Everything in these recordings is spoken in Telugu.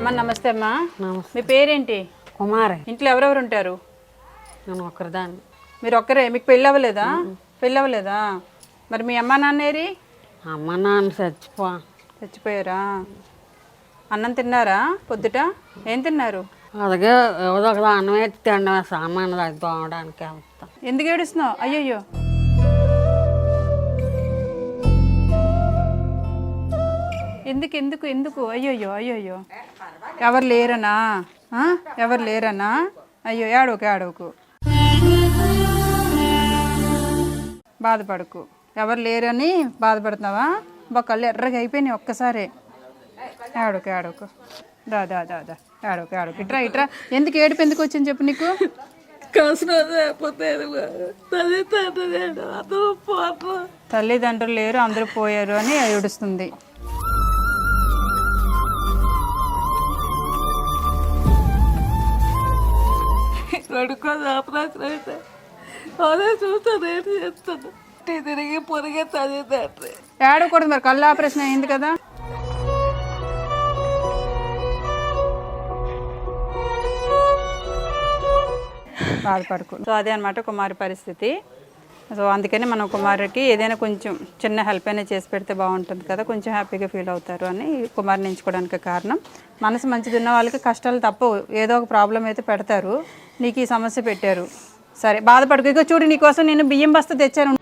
అమ్మా నమస్తే అమ్మా. నమస్తే. మీ పేరేంటి? కుమారి. ఇంట్లో ఎవరెవరు ఉంటారు నేను ఒక్కరిదాన్ని. మీరు ఒక్కరే మీకు పెళ్ళి అవ్వలేదా పెళ్ళి అవ్వలేదా మరి మీ అమ్మ నాన్నేరి అమ్మ నాన్న చచ్చిపో. చచ్చిపోయారా? అన్నం తిన్నారా పొద్దుట? ఏం తిన్నారు? అలాగే ఏదో ఒక అన్నం ఎత్తి సామాన్లు అది తోమడానికి వెళ్తా. ఎందుకు ఏడుస్తున్నావు? అయ్యయ్యో. ఎందుకు ఎందుకు ఎందుకు? అయ్యయ్యో అయ్యయ్యో. ఎవరు లేరనా? ఎవరు లేరనా? అయ్యో ఏడవకు ఏడవకు. బాధపడకు. ఎవరు లేరని బాధపడుతున్నావా? బా కళ్ళు ఎర్రగా అయిపోయినాయి ఒక్కసారి. ఏడవకు ఏడవకు. దా దా దా దా. ఏడవకు ఏడవకు. ఇట్రా ఇట్రా. ఎందుకు ఏడుపు ఎందుకు వచ్చింది చెప్పు నీకు? తల్లిదండ్రులు లేరు అందరూ పోయారు అని ఏడుస్తుంది. కొడుకోదు ఆపరేషన్ అయితే. అదే చూస్తాను ఏంటి చేస్తాను. తిరిగి పొరిగే చదివితే ఏడకూడదు మరి కళ్ళు ఆపరేషన్ అయింది కదా. బాధపడుకో సో అదే అనమాట కుమారి పరిస్థితి. సో అందుకని మనం కుమారుడికి ఏదైనా కొంచెం చిన్న హెల్ప్ అయినా చేసి పెడితే బాగుంటుంది కదా కొంచెం హ్యాపీగా ఫీల్ అవుతారు అని కుమారుని ఎంచుకోవడానికి కారణం. మనసు మంచిది ఉన్న వాళ్ళకి కష్టాలు తప్పవు. ఏదో ఒక ప్రాబ్లం అయితే పెడతారు. నీకు ఈ సమస్య పెట్టారు. సరే బాధపడుకు. ఇక చూడు నీకోసం నేను బియ్యం బస్తా తెచ్చాను.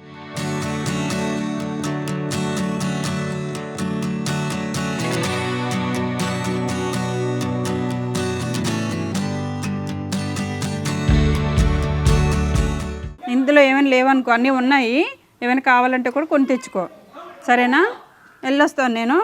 ఇందులో ఏమైనా లేవనుకో అన్నీ ఉన్నాయి. ఏమైనా కావాలంటే కూడా కొని తెచ్చుకో. సరేనా? వెళ్ళొస్తాను నేను.